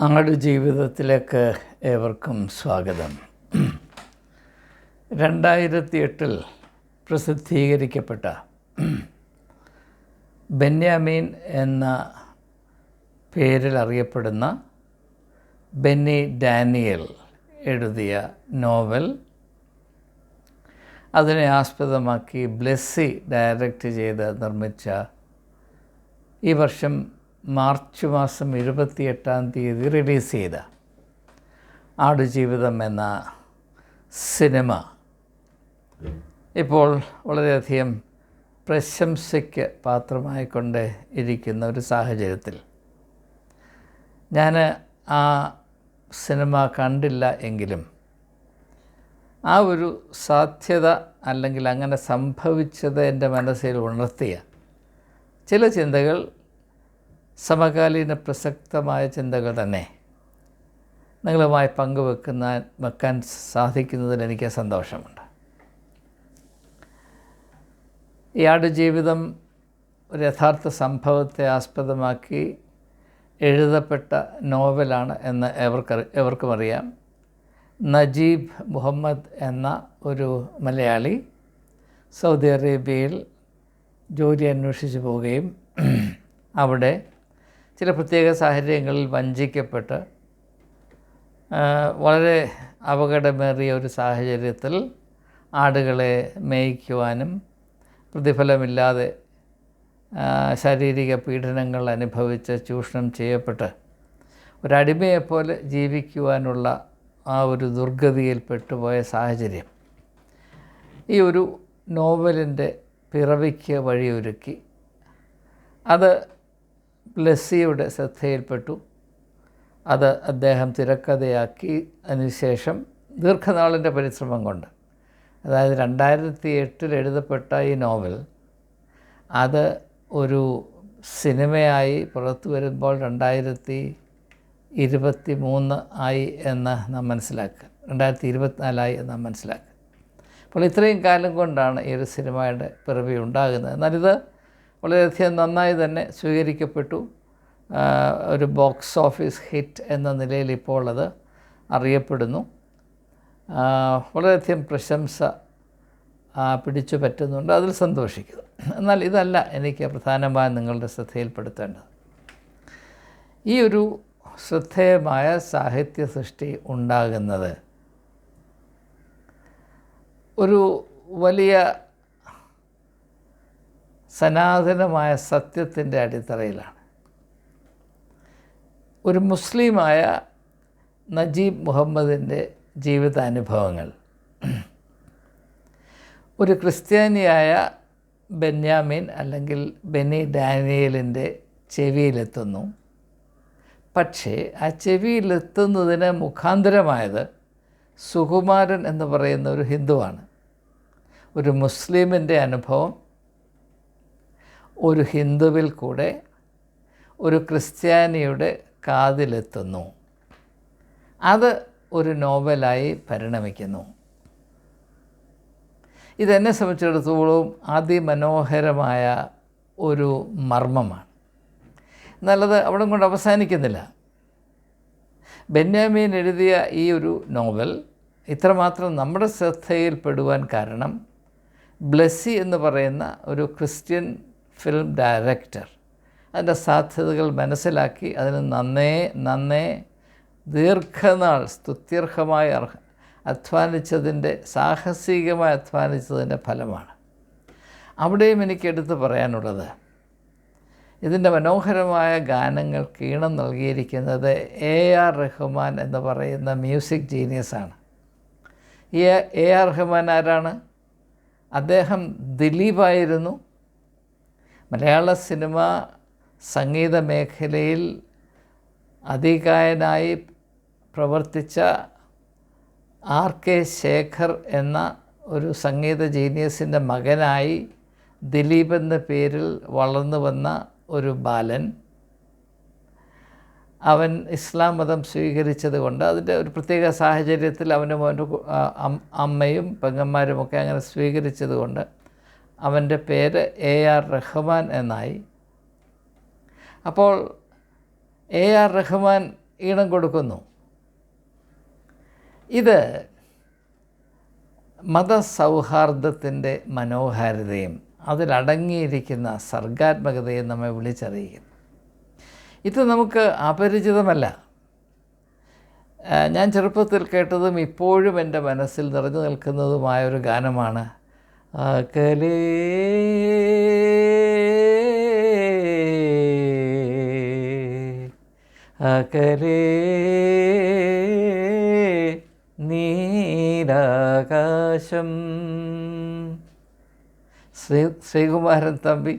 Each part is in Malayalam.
അങ്ങയുടെ ജീവിതത്തിലേക്ക് ഏവർക്കും സ്വാഗതം. രണ്ടായിരത്തി എട്ടിൽ പ്രസിദ്ധീകരിക്കപ്പെട്ട ബെന്യാമീൻ എന്ന പേരിൽ അറിയപ്പെടുന്ന ബെന്നി ഡാനിയൽ എഴുതിയ നോവൽ അതിനെ ആസ്പദമാക്കി ബ്ലെസ്സി ഡയറക്റ്റ് ചെയ്ത് നിർമ്മിച്ച ഈ വർഷം മാർച്ച് മാസം ഇരുപത്തിയെട്ടാം തീയതി റിലീസ് ചെയ്ത ആടുജീവിതം എന്ന സിനിമ ഇപ്പോൾ വളരെയധികം പ്രശംസയ്ക്ക് പാത്രമായിക്കൊണ്ട് ഇരിക്കുന്ന ഒരു സാഹചര്യത്തിൽ. ഞാൻ ആ സിനിമ കണ്ടില്ല എങ്കിലും ആ ഒരു സാധ്യത അല്ലെങ്കിൽ അങ്ങനെ സംഭവിച്ചത് എന്റെ മനസ്സിൽ ഉണർത്തിയ ചില ചിന്തകൾ സമകാലീന പ്രസക്തമായ ചിന്തകൾ തന്നെ നിങ്ങളുമായി പങ്കുവെക്കുന്ന വെക്കാൻ സാധിക്കുന്നതിൽ എനിക്ക് സന്തോഷമുണ്ട്. ഈ ആടുജീവിതം ഒരു യഥാർത്ഥ സംഭവത്തെ ആസ്പദമാക്കി എഴുതപ്പെട്ട നോവലാണ് എന്ന് എവർക്ക് എവർക്കും അറിയാം നജീബ് മുഹമ്മദ് എന്ന ഒരു മലയാളി സൗദി അറേബ്യയിൽ ജോലി അന്വേഷിച്ച് പോവുകയും അവിടെ ചില പ്രത്യേക സാഹചര്യങ്ങളിൽ വഞ്ചിക്കപ്പെട്ട് വളരെ അപകടമേറിയ ഒരു സാഹചര്യത്തിൽ ആടുകളെ മേയ്ക്കുവാനും പ്രതിഫലമില്ലാതെ ശാരീരിക പീഡനങ്ങൾ അനുഭവിച്ച് ചൂഷണം ചെയ്യപ്പെട്ട് ഒരടിമയെപ്പോലെ ജീവിക്കുവാനുള്ള ആ ഒരു ദുർഗതിയിൽ പെട്ടുപോയ സാഹചര്യം. ഈ ഒരു നോവലിന്റെ പിറവിക്ക് വഴിയൊരുക്കി. അത് ബ്ലെസ്സിയുടെ ശ്രദ്ധയിൽപ്പെട്ടു. അത് അദ്ദേഹം തിരക്കഥയാക്കി. അതിനുശേഷം ദീർഘനാളിന്റെ പരിശ്രമം കൊണ്ട്. അതായത് രണ്ടായിരത്തി എട്ടിൽ എഴുതപ്പെട്ട ഈ നോവൽ അത് ഒരു സിനിമയായി പുറത്തു വരുമ്പോൾ രണ്ടായിരത്തി ഇരുപത്തി മൂന്ന് ആയി എന്ന് നാം മനസ്സിലാക്കുക. രണ്ടായിരത്തി ഇരുപത്തിനാലായി എന്ന് നാം മനസ്സിലാക്കുക. അപ്പോൾ ഇത്രയും കാലം കൊണ്ടാണ് ഈ ഒരു സിനിമയുടെ പിറവി ഉണ്ടാകുന്നത്. എന്നാലിത് വളരെയധികം നന്നായി തന്നെ സ്വീകരിക്കപ്പെട്ടു. ഒരു ബോക്സ് ഓഫീസ് ഹിറ്റ് എന്ന നിലയിൽ ഇപ്പോൾ അത് അറിയപ്പെടുന്നു. വളരെയധികം പ്രശംസ പിടിച്ചു പറ്റുന്നുണ്ട്. അതിൽ സന്തോഷിക്കുന്നു. എന്നാൽ ഇതല്ല എനിക്ക് പ്രധാനമായും നിങ്ങളുടെ ശ്രദ്ധയിൽപ്പെടുത്തേണ്ടത്. ഈ ഒരു ശ്രദ്ധേയമായ സാഹിത്യ സൃഷ്ടി ഉണ്ടാകുന്നത് ഒരു വലിയ സനാതനമായ സത്യത്തിന്റെ അടിത്തറയിലാണ്. ഒരു മുസ്ലിമായ നജീബ് മുഹമ്മദിന്റെ ജീവിതാനുഭവങ്ങൾ. ഒരു ക്രിസ്ത്യാനിയായ ബെന്യാമിൻ അല്ലെങ്കിൽ ബെന്നി ഡാനിയലിന്റെ ചെവിയിലെത്തുന്നു. പക്ഷേ ആ ചെവിയിലെത്തുന്നതിന് മുഖാന്തരമായത് സുകുമാരൻ എന്ന് പറയുന്ന ഒരു ഹിന്ദുവാണ്. ഒരു മുസ്ലിമിന്റെ അനുഭവം ഒരു ഹിന്ദുവിൽ കൂടെ ഒരു ക്രിസ്ത്യാനിയുടെ കാതിലെത്തുന്നു. അത് ഒരു നോവലായി പരിണമിക്കുന്നു. ഇതെന്നെ സംബന്ധിച്ചിടത്തോളം അതിമനോഹരമായ ഒരു മർമ്മമാണ്. എന്നുള്ളത് അവിടെ കൊണ്ട് അവസാനിക്കുന്നില്ല. ബെന്യാമീൻ എഴുതിയ ഈ ഒരു നോവൽ ഇത്രമാത്രം നമ്മുടെ ശ്രദ്ധയിൽപ്പെടുവാൻ കാരണം ബ്ലെസ്സി എന്ന് പറയുന്ന ഒരു ക്രിസ്ത്യൻ ഫിലിം ഡയറക്ടർ അതിന്റെ സാധ്യതകൾ മനസ്സിലാക്കി അതിന് നന്നേ നന്നേ ദീർഘനാൾ സ്തുത്യർഹമായി അർഹ അധ്വാനിച്ചതിന്റെ സാഹസികമായി അധ്വാനിച്ചതിന്റെ ഫലമാണ്. അവിടെയും എനിക്ക് എടുത്തു പറയാനുള്ളത് ഇതിന്റെ മനോഹരമായ ഗാനങ്ങൾക്ക് ഈണം നൽകിയിരിക്കുന്നത് എ ആർ റഹ്മാൻ എന്ന് പറയുന്ന മ്യൂസിക് ജീനിയസാണ്. ഈ എ ആർ റഹ്മാൻ ആരാണ്? അദ്ദേഹം ദിലീപായിരുന്നു. മലയാള സിനിമ സംഗീത മേഖലയിൽ അതികായനായി പ്രവർത്തിച്ച ആർ കെ ശേഖർ എന്ന ഒരു സംഗീത ജീനിയസിന്റെ മകനായി ദിലീപ് എന്ന പേരിൽ വളർന്നു വന്ന ഒരു ബാലൻ. അവൻ ഇസ്ലാം മതം സ്വീകരിച്ചത് കൊണ്ട് അതിന്റെ ഒരു പ്രത്യേക സാഹചര്യത്തിൽ അവന്റെ അമ്മയും പെങ്ങന്മാരുമൊക്കെ അങ്ങനെ സ്വീകരിച്ചത് കൊണ്ട് അവന്റെ പേര് എ ആർ റഹ്മാൻ എന്നായി. അപ്പോൾ എ ആർ റഹ്മാൻ ഈണം കൊടുക്കുന്നു. ഇത് മതസൗഹാർദ്ദത്തിന്റെ മനോഹാരിതയും അതിലടങ്ങിയിരിക്കുന്ന സർഗാത്മകതയും നമ്മെ വിളിച്ചറിയിക്കുന്നു. ഇത് നമുക്ക് അപരിചിതമല്ല. ഞാൻ ചെറുപ്പത്തിൽ കേട്ടതും ഇപ്പോഴും എന്റെ മനസ്സിൽ നിറഞ്ഞു നിൽക്കുന്നതുമായ ഒരു ഗാനമാണ് അകലേ അകലേ നീരാകാശം. ശ്രീ ശ്രീകുമാരൻ തമ്പി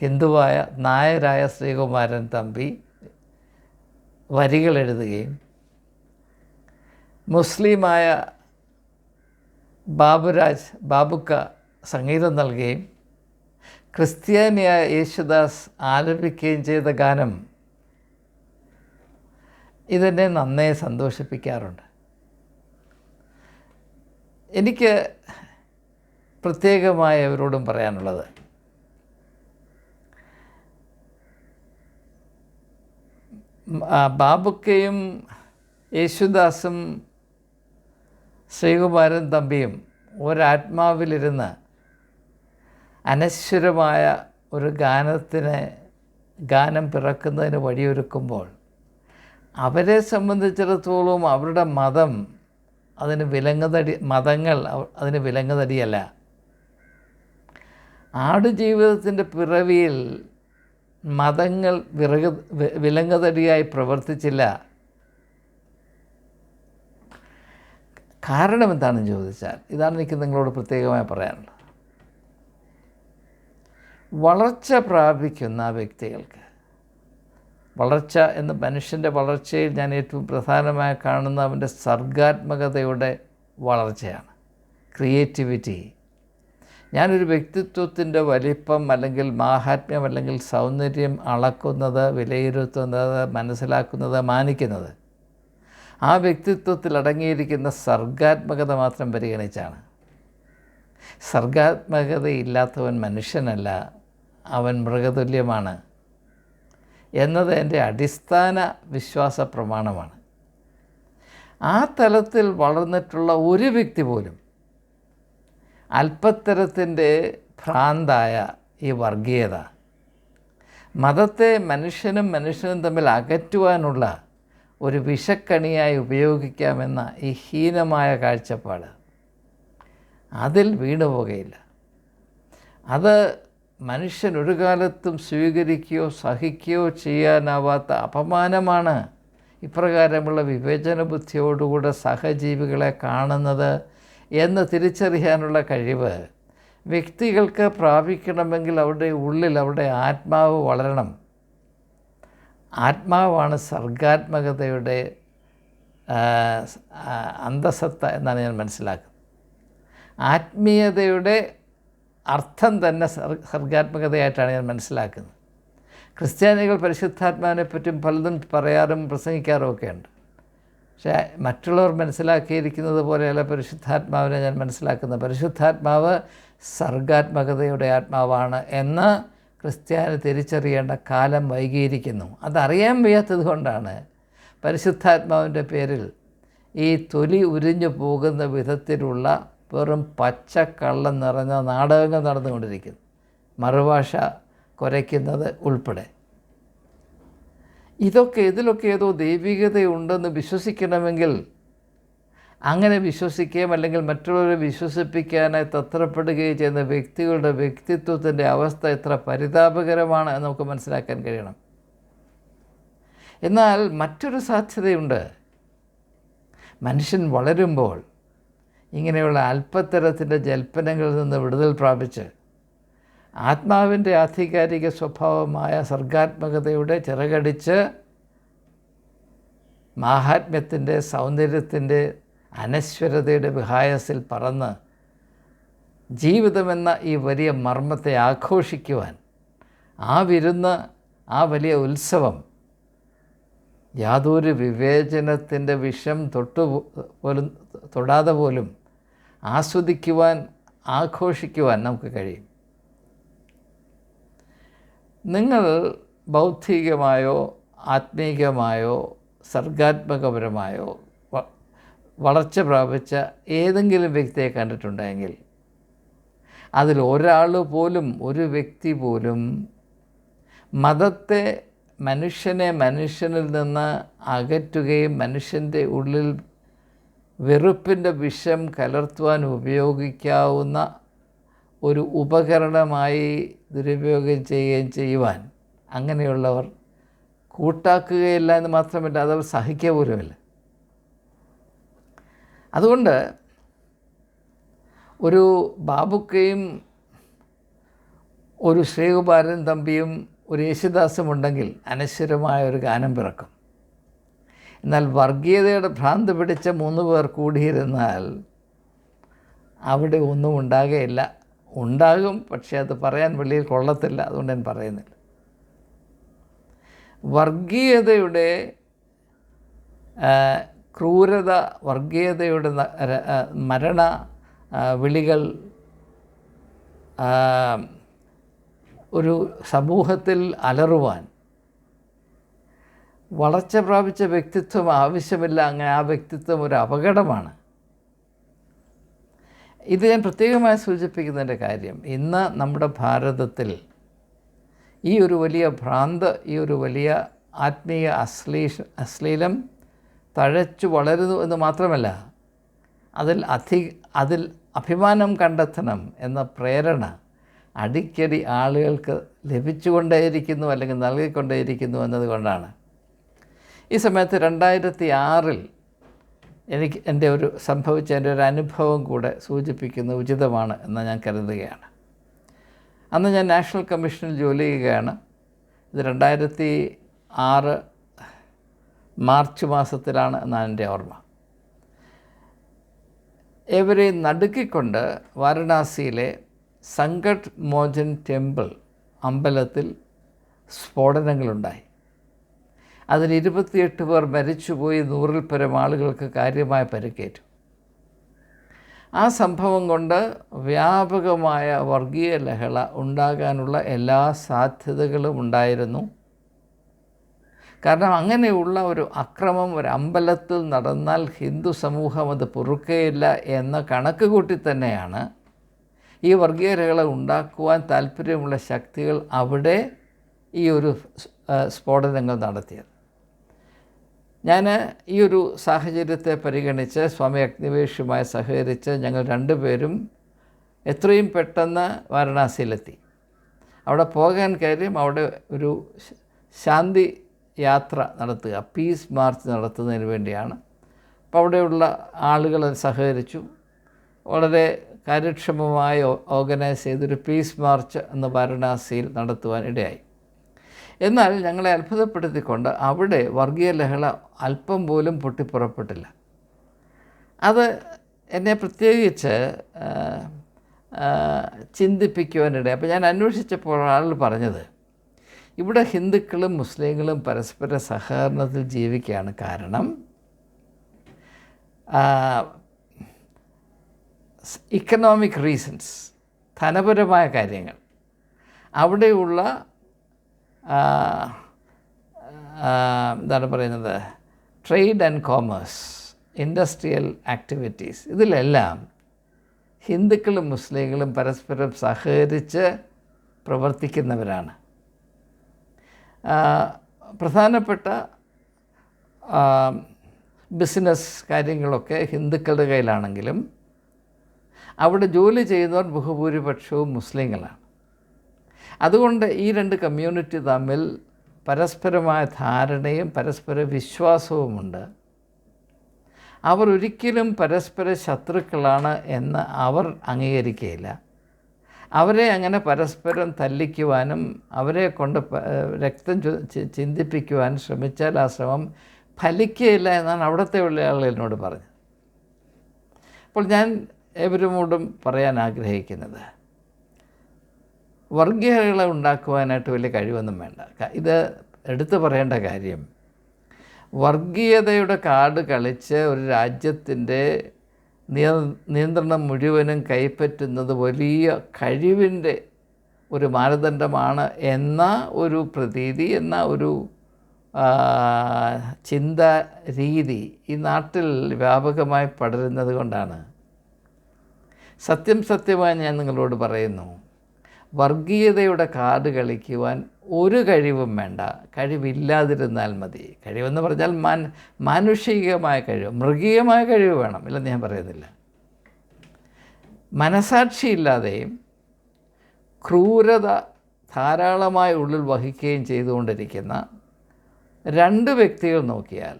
ഹിന്ദുവായ നായരായ ശ്രീകുമാരൻ തമ്പി വരികൾ എഴുതുകയും മുസ്ലിമായ ബാബുരാജ് ബാബുക്ക സംഗീതം നൽകുകയും ക്രിസ്ത്യാനിയായ യേശുദാസ് ആലപിക്കുകയും ചെയ്ത ഗാനം ഇതെന്നെ നന്നേ സന്തോഷിപ്പിക്കാറുണ്ട്. എനിക്ക് പ്രത്യേകമായി അവരോടും പറയാനുള്ളത് ബാബുക്കയും യേശുദാസും ശ്രീകുമാരൻ തമ്പിയും ഒരാത്മാവിലിരുന്ന് അനശ്വരമായ ഒരു ഗാനത്തിന് ഗാനം പിറക്കുന്നതിന് വഴിയൊരുക്കുമ്പോൾ അവരെ സംബന്ധിച്ചിടത്തോളം അവരുടെ മതം അതിന് വിലങ്ങുതടി മതങ്ങൾ അതിന് വിലങ്ങുതടിയല്ല. ആടുജീവിതത്തിന്റെ പിറവിയിൽ മതങ്ങൾ വിറക് വിലങ്ങുതടിയായി പ്രവർത്തിച്ചില്ല. കാരണം എന്താണെന്ന് ചോദിച്ചാൽ ഇതാണ് എനിക്ക് നിങ്ങളോട് പ്രത്യേകമായി പറയാനുള്ളത്. വളർച്ച പ്രാപിക്കുന്ന വ്യക്തികൾക്ക് വളർച്ച എന്ന് മനുഷ്യന്റെ വളർച്ചയിൽ ഞാൻ ഏറ്റവും പ്രധാനമായി കാണുന്ന അവന്റെ സർഗാത്മകതയുടെ വളർച്ചയാണ്. ക്രിയേറ്റിവിറ്റി. ഞാനൊരു വ്യക്തിത്വത്തിന്റെ വലിപ്പം അല്ലെങ്കിൽ മാഹാത്മ്യം അല്ലെങ്കിൽ സൗന്ദര്യം അളക്കുന്നത് വിലയിരുത്തുന്നത് മനസ്സിലാക്കുന്നത് മാനിക്കുന്നത് ആ വ്യക്തിത്വത്തിൽ അടങ്ങിയിരിക്കുന്ന സർഗാത്മകത മാത്രം പരിഗണിച്ചാണ്. സർഗാത്മകതയില്ലാത്തവൻ മനുഷ്യനല്ല അവൻ മൃഗതുല്യമാണ് എന്നത് എന്റെ അടിസ്ഥാന വിശ്വാസ പ്രമാണമാണ്. ആ തലത്തിൽ വളർന്നിട്ടുള്ള ഒരു വ്യക്തി പോലും അല്പത്തരത്തിന്റെ ഭ്രാന്തായ ഈ വർഗീയത മതത്തെ മനുഷ്യനും മനുഷ്യനും തമ്മിൽ അകറ്റുവാനുള്ള ഒരു വിഷക്കണിയായി ഉപയോഗിക്കാമെന്ന ഈ ഹീനമായ കാഴ്ചപ്പാട് അതിൽ വീണുപോകയില്ല അത് മനുഷ്യൻ ഒരു കാലത്തും സ്വീകരിക്കുകയോ സഹിക്കുകയോ ചെയ്യാനാവാത്ത അപമാനമാണ്. ഇപ്രകാരമുള്ള വിവേചന ബുദ്ധിയോടുകൂടെ സഹജീവികളെ കാണുന്നത് എന്ന് തിരിച്ചറിയാനുള്ള കഴിവ് വ്യക്തികൾക്ക് പ്രാപിക്കണമെങ്കിൽ അവരുടെ ഉള്ളിൽ അവരുടെ ആത്മാവ് വളരണം. ആത്മാവാണ് സർഗാത്മകതയുടെ അന്തസത്ത എന്നാണ് ഞാൻ മനസ്സിലാക്കുന്നത്. ആത്മീയതയുടെ അർത്ഥം തന്നെ സർ സർഗാത്മകതയായിട്ടാണ് ഞാൻ മനസ്സിലാക്കുന്നത്. ക്രിസ്ത്യാനികൾ പരിശുദ്ധാത്മാവിനെ പറ്റും പലതും പറയാറും പ്രസംഗിക്കാറും ഒക്കെ ഉണ്ട് പക്ഷേ മറ്റുള്ളവർ മനസ്സിലാക്കിയിരിക്കുന്നത് പോലെയല്ല പരിശുദ്ധാത്മാവിനെ ഞാൻ മനസ്സിലാക്കുന്നത്. പരിശുദ്ധാത്മാവ് സർഗാത്മകതയുടെ ആത്മാവാണ് എന്ന് ക്രിസ്ത്യാനി തിരിച്ചറിയേണ്ട കാലം വൈകിയിരിക്കുന്നു. അതറിയാൻ വയ്യാത്തത് കൊണ്ടാണ് പരിശുദ്ധാത്മാവിന്റെ പേരിൽ ഈ തൊലി ഉരിഞ്ഞു പോകുന്ന വിധത്തിലുള്ള വെറും പച്ചക്കള്ളം നിറഞ്ഞ നാടകങ്ങൾ നടന്നുകൊണ്ടിരിക്കുന്നു. മറുഭാഷ കുരയ്ക്കുന്നത് ഉൾപ്പെടെ. ഇതൊക്കെ ഇതിലൊക്കെ ഏതോ ദൈവികതയുണ്ടെന്ന് വിശ്വസിക്കണമെങ്കിൽ അങ്ങനെ വിശ്വസിക്കുകയും അല്ലെങ്കിൽ മറ്റുള്ളവരെ വിശ്വസിപ്പിക്കാനായി തത്രപ്പെടുകയും ചെയ്യുന്ന വ്യക്തികളുടെ വ്യക്തിത്വത്തിന്റെ അവസ്ഥ എത്ര പരിതാപകരമാണ് എന്ന് നമുക്ക് മനസ്സിലാക്കാൻ കഴിയണം. എന്നാൽ മറ്റൊരു സാധ്യതയുണ്ട്. മനുഷ്യൻ വളരുമ്പോൾ ഇങ്ങനെയുള്ള അല്പത്തരത്തിന്റെ ജൽപ്പനങ്ങളിൽ നിന്ന് വിടുതൽ പ്രാപിച്ച് ആത്മാവിന്റെ ആധികാരിക സ്വഭാവമായ സർഗാത്മകതയുടെ ചിറകടിച്ച് മാഹാത്മ്യത്തിന്റെ സൗന്ദര്യത്തിന്റെ അനശ്വരതയുടെ വിഹായസിൽ പറന്ന് ജീവിതമെന്ന ഈ വലിയ മർമ്മത്തെ ആഘോഷിക്കുവാൻ ആ വിരുന്ന് ആ വലിയ ഉത്സവം യാതൊരു വിവേചനത്തിന്റെ വിഷം തൊട്ടു പോലും തൊടാതെ പോലും ആസ്വദിക്കുവാൻ ആഘോഷിക്കുവാൻ നമുക്ക് കഴിയും. നിങ്ങൾ ബൗദ്ധികമായോ ആത്മീകമായോ സർഗാത്മകപരമായോ വളർച്ച പ്രാപിച്ച ഏതെങ്കിലും വ്യക്തിയെ കണ്ടിട്ടുണ്ടെങ്കിൽ അതിൽ ഒരാൾ പോലും ഒരു വ്യക്തി പോലും മതത്തെ മനുഷ്യനെ മനുഷ്യനിൽ നിന്ന് അകറ്റുകയും മനുഷ്യന്റെ ഉള്ളിൽ വെറുപ്പിന്റെ വിഷം കലർത്തുവാൻ ഉപയോഗിക്കാവുന്ന ഒരു ഉപകരണമായി ദുരുപയോഗം ചെയ്യുകയും ചെയ്യുവാൻ അങ്ങനെയുള്ളവർ കൂട്ടാക്കുകയില്ല എന്ന് മാത്രമല്ല അതവർ സഹിക്കുക പോലുമില്ല. അതുകൊണ്ട് ഒരു ബാബുക്കയും ഒരു ശ്രീകുമാരൻ തമ്പിയും ഒരു യേശുദാസും ഉണ്ടെങ്കിൽ അനശ്വരമായ ഒരു ഗാനം പിറക്കും. എന്നാൽ വർഗീയതയുടെ ഭ്രാന്ത് പിടിച്ച മൂന്ന് പേർ കൂടിയിരുന്നാൽ അവിടെ ഒന്നും ഉണ്ടാകുകയില്ല ഉണ്ടാകും പക്ഷേ അത് പറയാൻ വെളിയിൽ കൊള്ളത്തില്ല. അതുകൊണ്ട് ഞാൻ പറയുന്നില്ല. വർഗീയതയുടെ ക്രൂരത വർഗീയതയുടെ മരണ വിളികൾ ഒരു സമൂഹത്തിൽ അലറുവാൻ. വളർച്ച പ്രാപിച്ച വ്യക്തിത്വം ആവശ്യമില്ല അങ്ങനെ ആ വ്യക്തിത്വം ഒരു അപകടമാണ്. ഇത് ഞാൻ പ്രത്യേകമായി സൂചിപ്പിക്കുന്നതിന്റെ കാര്യം ഇന്ന് നമ്മുടെ ഭാരതത്തിൽ ഈ ഒരു വലിയ ഭ്രാന്ത് ഈ ഒരു വലിയ ആത്മീയ അശ്ലീഷ അശ്ലീലം തഴച്ചു വളരുന്നു എന്ന് മാത്രമല്ല അതിൽ അധി അതിൽ അഭിമാനം കണ്ടെത്തണം എന്ന പ്രേരണ അടിക്കടി ആളുകൾക്ക് ലഭിച്ചുകൊണ്ടേയിരിക്കുന്നു അല്ലെങ്കിൽ നൽകിക്കൊണ്ടേയിരിക്കുന്നു എന്നതുകൊണ്ടാണ്. ഈ സമയത്ത് രണ്ടായിരത്തി ആറിൽ എനിക്ക് എന്റെ ഒരു സംഭവിച്ച എന്റെ ഒരു അനുഭവം കൂടെ സൂചിപ്പിക്കുന്നത് ഉചിതമാണ് എന്ന് ഞാൻ കരുതുകയാണ്. അന്ന് ഞാൻ നാഷണൽ കമ്മീഷനിൽ ജോലി ചെയ്യുകയാണ്. ഇത് രണ്ടായിരത്തി ആറ് മാർച്ച് മാസത്തിലാണ് എന്നാണ് എന്റെ ഓർമ്മ. ഇവരെ നടുക്കിക്കൊണ്ട് വാരണാസിയിലെ സങ്കട്ട് മോചൻ ടെമ്പിൾ അമ്പലത്തിൽ സ്ഫോടനങ്ങളുണ്ടായി. അതിൽ ഇരുപത്തിയെട്ട് പേർ മരിച്ചുപോയി നൂറിൽ പരം ആളുകൾക്ക് കാര്യമായ പരിക്കേറ്റു. ആ സംഭവം കൊണ്ട് വ്യാപകമായ വർഗീയ ലഹള ഉണ്ടാകാനുള്ള എല്ലാ സാധ്യതകളും ഉണ്ടായിരുന്നു. കാരണം അങ്ങനെയുള്ള ഒരു അക്രമം ഒരു അമ്പലത്തിൽ നടന്നാൽ ഹിന്ദു സമൂഹം അത് പൊറുക്കുകയില്ല എന്ന കണക്ക് കൂട്ടി തന്നെയാണ് ഈ വർഗീയരകളെ ഉണ്ടാക്കുവാൻ താല്പര്യമുള്ള ശക്തികൾ അവിടെ ഈ ഒരു സ്ഫോടനങ്ങൾ നടത്തിയത്. ഞാൻ ഈ ഒരു സാഹചര്യത്തെ പരിഗണിച്ച് സ്വാമി അഗ്നിവേഷുമായി സഹകരിച്ച് ഞങ്ങൾ രണ്ടുപേരും എത്രയും പെട്ടെന്ന് വാരണാസിയിലെത്തി. അവിടെ പോകാൻ കാര്യം അവിടെ ഒരു ശാന്തി യാത്ര നടത്തുക പീസ് മാർച്ച് നടത്തുന്നതിന് വേണ്ടിയാണ്. അപ്പോൾ അവിടെയുള്ള ആളുകൾ സഹകരിച്ചു. വളരെ കാര്യക്ഷമമായി ഓർഗനൈസ് ചെയ്തൊരു പീസ് മാർച്ച് എന്ന് വാരണാസിയിൽ നടത്തുവാൻ ഇടയായി. എന്നാൽ ഞങ്ങളെ അത്ഭുതപ്പെടുത്തിക്കൊണ്ട് അവിടെ വർഗീയ ലഹള അല്പം പോലും പൊട്ടിപ്പുറപ്പെട്ടില്ല. അത് എന്നെ പ്രത്യേകിച്ച് ചിന്തിപ്പിക്കുവാനിടയായി. അപ്പോൾ ഞാൻ അന്വേഷിച്ചപ്പോൾ ആളുകൾ പറഞ്ഞത് ഇവിടെ ഹിന്ദുക്കളും മുസ്ലിങ്ങളും പരസ്പര സഹകരണത്തിൽ ജീവിക്കുകയാണ് കാരണം ഇക്കണോമിക് റീസൺസ് ധനപരമായ കാര്യങ്ങൾ. അവിടെയുള്ള എന്താണ് പറയുന്നത്? Trade and commerce industrial activities ഇതിലെല്ലാം ഹിന്ദുക്കളും മുസ്ലിങ്ങളും പരസ്പരം സഹകരിച്ച് പ്രവർത്തിക്കുന്നവരാണ്. പ്രധാനപ്പെട്ട ബിസിനസ് കാര്യങ്ങളൊക്കെ ഹിന്ദുക്കളുടെ കയ്യിലാണെങ്കിലും അവിടെ ജോലി ചെയ്യുന്നവർ ബഹുഭൂരിപക്ഷവും മുസ്ലിങ്ങളാണ്. അതുകൊണ്ട് ഈ രണ്ട് കമ്മ്യൂണിറ്റി തമ്മിൽ പരസ്പരമായ ധാരണയും പരസ്പര വിശ്വാസവുമുണ്ട്. അവർ ഒരിക്കലും പരസ്പര ശത്രുക്കളാണ് എന്ന് അവർ അംഗീകരിക്കുകയില്ല. അവരെ അങ്ങനെ പരസ്പരം തല്ലിക്കുവാനും അവരെ കൊണ്ട് രക്തം ചിന്തിപ്പിക്കുവാനും ശ്രമിച്ചാൽ ആ ശ്രമം ഫലിക്കുകയില്ല എന്നാണ് അവിടുത്തെ ഉള്ള ആളുകൾ എന്നോട് പറഞ്ഞത്. അപ്പോൾ ഞാൻ ഏവരുമോടും പറയാൻ ആഗ്രഹിക്കുന്നത് വർഗീയതകളെ ഉണ്ടാക്കുവാനായിട്ട് വലിയ കഴിവൊന്നും വേണ്ട. ഇത് എടുത്തു പറയേണ്ട കാര്യം വർഗീയതയുടെ കാർഡ് കളിച്ച് ഒരു രാജ്യത്തിന്റെ നിയന്ത്രണം മുഴുവനും കൈപ്പറ്റുന്നത് വലിയ കഴിവിന്റെ ഒരു മാനദണ്ഡമാണ് എന്ന ഒരു പ്രതീതി എന്ന ഒരു ചിന്ത രീതി ഈ നാട്ടിൽ വ്യാപകമായി പടരുന്നത് കൊണ്ടാണ്. സത്യം സത്യമായി ഞാൻ നിങ്ങളോട് പറയുന്നു. വർഗീയതയുടെ കാർഡ് കളിക്കുവാൻ ഒരു കഴിവും വേണ്ട. കഴിവില്ലാതിരുന്നാൽ മതി. കഴിവെന്ന് പറഞ്ഞാൽ മാൻ മാനുഷികമായ കഴിവ് മൃഗീയമായ കഴിവ് വേണം ഇല്ലെന്ന് ഞാൻ പറയുന്നില്ല. മനസാക്ഷിയില്ലാതെയും ക്രൂരത ധാരാളമായി ഉള്ളിൽ വഹിക്കുകയും ചെയ്തുകൊണ്ടിരിക്കുന്ന രണ്ട് വ്യക്തികൾ നോക്കിയാൽ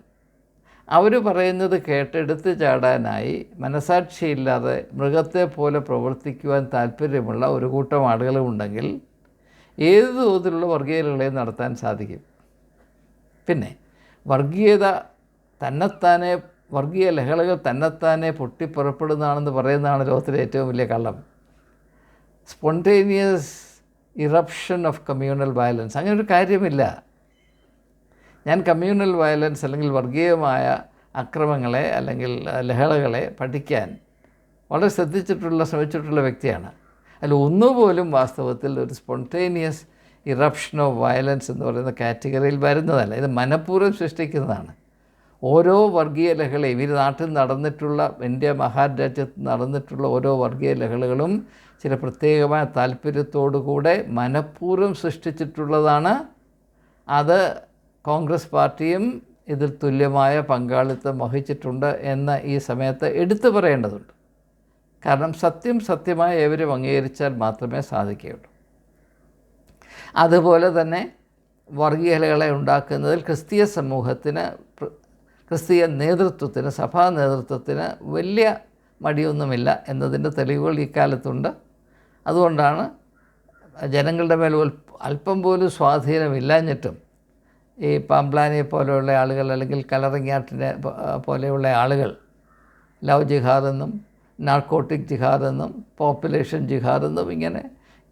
അവർ പറയുന്നത് കേട്ടെടുത്ത് ചാടാനായി മനസാക്ഷിയില്ലാതെ മൃഗത്തെ പോലെ പ്രവർത്തിക്കുവാൻ താല്പര്യമുള്ള ഒരു കൂട്ടം ആളുകളുമുണ്ടെങ്കിൽ ഏത് തോതിലുള്ള വർഗീയതകളെയും നടത്താൻ സാധിക്കും? പിന്നെ വർഗീയത തന്നെത്താനെ വർഗീയ ലഹളകൾ തന്നെത്താനെ പൊട്ടിപ്പുറപ്പെടുന്നതാണെന്ന് പറയുന്നതാണ് ലോകത്തിലെ ഏറ്റവും വലിയ കള്ളം. Spontaneous eruption of communal violence. അങ്ങനെ ഒരു കാര്യമില്ല. ഞാൻ കമ്മ്യൂണൽ വയലൻസ് അല്ലെങ്കിൽ വർഗീയമായ അക്രമങ്ങളെ അല്ലെങ്കിൽ ലഹളകളെ പഠിക്കാൻ വളരെ ശ്രദ്ധിച്ചിട്ടുള്ള ശ്രമിച്ചിട്ടുള്ള വ്യക്തിയാണ്. അതിൽ ഒന്നുപോലും വാസ്തവത്തിൽ ഒരു സ്പോണ്ടേനിയസ് ഇറപ്ഷൻ ഓഫ് വയലൻസ് എന്ന് പറയുന്ന കാറ്റഗറിയിൽ വരുന്നതല്ല. ഇത് മനഃപൂർവം സൃഷ്ടിക്കുന്നതാണ്. ഓരോ വർഗീയ ലഹളയും ഈ നാട്ടിൽ നടന്നിട്ടുള്ള ഇന്ത്യ മഹാരാജ്യത്ത് നടന്നിട്ടുള്ള ഓരോ വർഗീയ ലഹളകളും ചില പ്രത്യേകമായ താല്പര്യത്തോടുകൂടെ മനഃപൂർവം സൃഷ്ടിച്ചിട്ടുള്ളതാണ്. അത് കോൺഗ്രസ് പാർട്ടിയും ഇതിൽ തുല്യമായ പങ്കാളിത്തം വഹിച്ചിട്ടുണ്ട് എന്ന് ഈ സമയത്ത് എടുത്തു പറയേണ്ടതുണ്ട്. കാരണം സത്യം സത്യമായി ഏവരും അംഗീകരിച്ചാൽ മാത്രമേ സാധിക്കുകയുള്ളൂ. അതുപോലെ തന്നെ വർഗീയതകളെ ഉണ്ടാക്കുന്നതിൽ ക്രിസ്തീയ സമൂഹത്തിന് ക്രിസ്തീയ നേതൃത്വത്തിന് സഭാ നേതൃത്വത്തിന് വലിയ മടിയൊന്നുമില്ല എന്നതിന്റെ തെളിവുകൾ ഇക്കാലത്തുണ്ട് അതുകൊണ്ടാണ് ജനങ്ങളുടെ മേൽ അല്പം പോലും സ്വാധീനമില്ലാഞ്ഞിട്ടും ഈ പാംപ്ലാനിയെ പോലെയുള്ള ആളുകൾ അല്ലെങ്കിൽ കലറിങ്ങാട്ടിനെ പോലെയുള്ള ആളുകൾ ലവ് ജിഹാദ് എന്നും നാർക്കോട്ടിക് ജിഹാദെന്നും പോപ്പുലേഷൻ ജിഹാദെന്നും ഇങ്ങനെ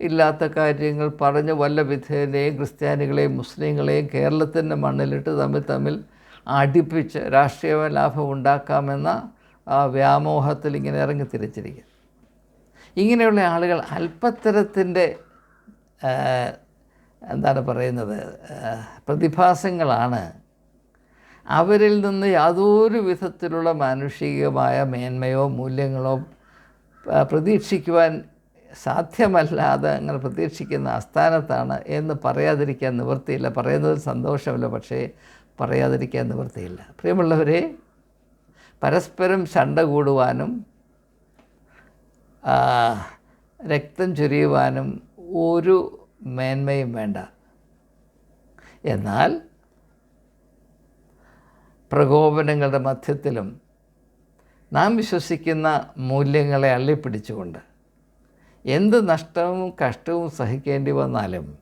ഇല്ലാത്ത കാര്യങ്ങൾ പറഞ്ഞ് വല്ല വിധേയനെയും ക്രിസ്ത്യാനികളെയും മുസ്ലിങ്ങളെയും കേരളത്തിന്റെ മണ്ണിലിട്ട് തമ്മിൽ തമ്മിൽ അടുപ്പിച്ച് രാഷ്ട്രീയ ലാഭം ഉണ്ടാക്കാമെന്ന ആ വ്യാമോഹത്തിൽ ഇങ്ങനെ ഇറങ്ങി തിരിച്ചിരിക്കുക ഇങ്ങനെയുള്ള ആളുകൾ അല്പത്തരത്തിന്റെ എന്താണ് പറയുന്നത് പ്രതിഭാസങ്ങളാണ് അവരിൽ നിന്ന് യാതൊരു വിധത്തിലുള്ള മാനുഷികമായ മേന്മയോ മൂല്യങ്ങളോ പ്രതീക്ഷിക്കുവാൻ സാധ്യമല്ലാതെ അങ്ങനെ പ്രതീക്ഷിക്കുന്ന ആസ്ഥാനത്താണ് എന്ന് പറയാതിരിക്കാൻ നിവൃത്തിയില്ല. പറയുന്നത് സന്തോഷമല്ല പക്ഷേ പറയാതിരിക്കാൻ നിവൃത്തിയില്ല. പ്രിയമുള്ളവരെ പരസ്പരം ചണ്ട കൂടുവാനും രക്തം ചൊരിയുവാനും ഒരു മേന്മയും വേണ്ട. എന്നാൽ പ്രകോപനങ്ങളുടെ മധ്യത്തിലും നാം വിശ്വസിക്കുന്ന മൂല്യങ്ങളെ അള്ളിപ്പിടിച്ചുകൊണ്ട് എന്ത് നഷ്ടവും കഷ്ടവും സഹിക്കേണ്ടി വന്നാലും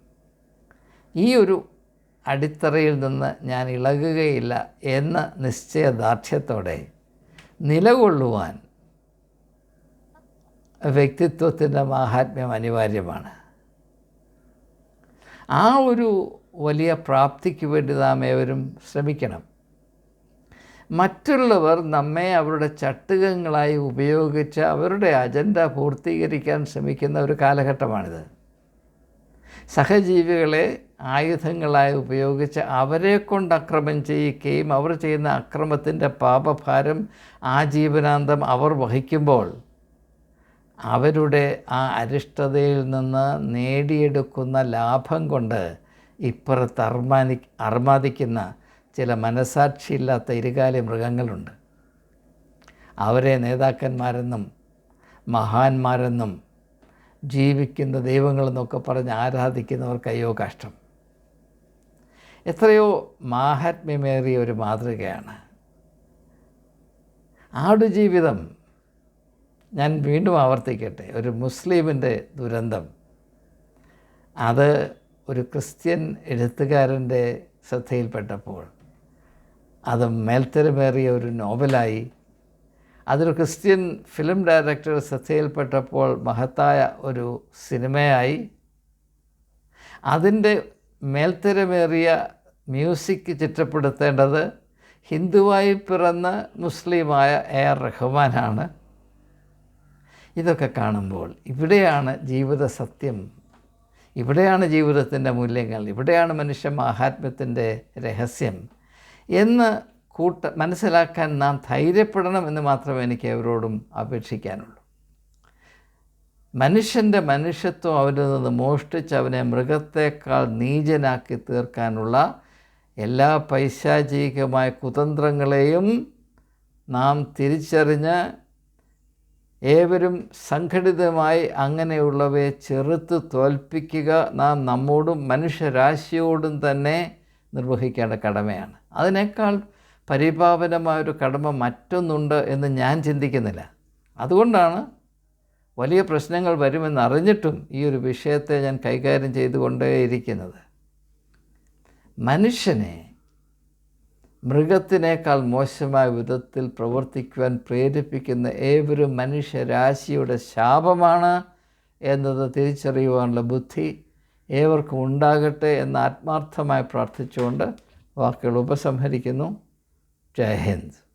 ഈ ഒരു അടിത്തറയിൽ നിന്ന് ഞാൻ ഇളകുകയില്ല എന്ന നിശ്ചയദാർഢ്യത്തോടെ നിലകൊള്ളുവാൻ വ്യക്തിത്വത്തിന്റെ മാഹാത്മ്യം അനിവാര്യമാണ്. ആ ഒരു വലിയ പ്രാപ്തിക്ക് വേണ്ടി നാം ഏവരും ശ്രമിക്കണം. മറ്റുള്ളവർ നമ്മെ അവരുടെ ചട്ടുകങ്ങളായി ഉപയോഗിച്ച് അവരുടെ അജണ്ട പൂർത്തീകരിക്കാൻ ശ്രമിക്കുന്ന ഒരു കാലഘട്ടമാണിത്. സഹജീവികളെ ആയുധങ്ങളായി ഉപയോഗിച്ച് അവരെ കൊണ്ട് അക്രമം ചെയ്യിക്കുകയും അവർ ചെയ്യുന്ന അക്രമത്തിന്റെ പാപഭാരം ആ ആജീവനാന്തം അവർ വഹിക്കുമ്പോൾ അവരുടെ ആ അരിഷ്ടതയിൽ നിന്ന് നേടിയെടുക്കുന്ന ലാഭം കൊണ്ട് ഇപ്പുറത്ത് അർമാനി അർമാദിക്കുന്ന ചില മനസാക്ഷിയില്ലാത്ത ഇരുകാലി മൃഗങ്ങളുണ്ട്. അവരെ നേതാക്കന്മാരെന്നും മഹാന്മാരെന്നും ജീവിക്കുന്ന ദൈവങ്ങളെന്നൊക്കെ പറഞ്ഞ് ആരാധിക്കുന്നവർക്ക് അയ്യോ കഷ്ടം. എത്രയോ മാഹാത്മ്യമേറിയ ഒരു മാതൃകയാണ്. ആടുജീവിതം ഞാൻ വീണ്ടും ആവർത്തിക്കട്ടെ. ഒരു മുസ്ലിമിന്റെ ദുരന്തം. അത് ഒരു ക്രിസ്ത്യൻ എഴുത്തുകാരന്റെ ശ്രദ്ധയിൽപ്പെട്ടപ്പോൾ അത് മേൽത്തരമേറിയ ഒരു നോവലായി. അതൊരു ക്രിസ്ത്യൻ ഫിലിം ഡയറക്ടർ ശ്രദ്ധയിൽപ്പെട്ടപ്പോൾ മഹത്തായ ഒരു സിനിമയായി. അതിന്റെ മേൽത്തരമേറിയ മ്യൂസിക് ചിട്ടപ്പെടുത്തേണ്ടത് ഹിന്ദുവായി പിറന്ന മുസ്ലിമായ എ ആർ റഹ്മാനാണ്. ഇതൊക്കെ കാണുമ്പോൾ ഇവിടെയാണ് ജീവിത സത്യം. ഇവിടെയാണ് ജീവിതത്തിന്റെ മൂല്യങ്ങൾ. ഇവിടെയാണ് മനുഷ്യ മാഹാത്മ്യത്തിന്റെ രഹസ്യം. എന്ന് കൂട്ട മനസ്സിലാക്കാൻ നാം ധൈര്യപ്പെടണം എന്ന് മാത്രമേ എനിക്ക് അവരോടും അപേക്ഷിക്കാനുള്ളൂ. മനുഷ്യന്റെ മനുഷ്യത്വം അവരിൽ നിന്ന് മോഷ്ടിച്ച് അവനെ മൃഗത്തേക്കാൾ നീചനാക്കി തീർക്കാനുള്ള എല്ലാ പൈശാചികമായ കുതന്ത്രങ്ങളെയും നാം തിരിച്ചറിഞ്ഞ് ഏവരും സംഘടിതമായി അങ്ങനെയുള്ളവയെ ചെറുത്ത് തോൽപ്പിക്കുക നാം നമ്മോടും മനുഷ്യരാശിയോടും തന്നെ നിർവഹിക്കേണ്ട കടമയാണ്. അതിനേക്കാൾ പരിപാവനമായൊരു കടമ മറ്റൊന്നുണ്ട് എന്ന് ഞാൻ ചിന്തിക്കുന്നില്ല. അതുകൊണ്ടാണ് വലിയ പ്രശ്നങ്ങൾ വരുമെന്നറിഞ്ഞിട്ടും ഈ ഒരു വിഷയത്തെ ഞാൻ കൈകാര്യം ചെയ്തുകൊണ്ടേയിരിക്കുന്നത് മനുഷ്യനെ മൃഗത്തിനേക്കാൾ മോശമായ വിധത്തിൽ പ്രവർത്തിക്കുവാൻ പ്രേരിപ്പിക്കുന്ന ഏവരും മനുഷ്യരാശിയുടെ ശാപമാണ് എന്നത് തിരിച്ചറിയുവാനുള്ള ബുദ്ധി ഏവർക്കും ഉണ്ടാകട്ടെ എന്ന് ആത്മാർത്ഥമായി പ്രാർത്ഥിച്ചുകൊണ്ട് വാക്കുകൾ ഉപസംഹരിക്കുന്നു. ജയ് ഹിന്ദ്.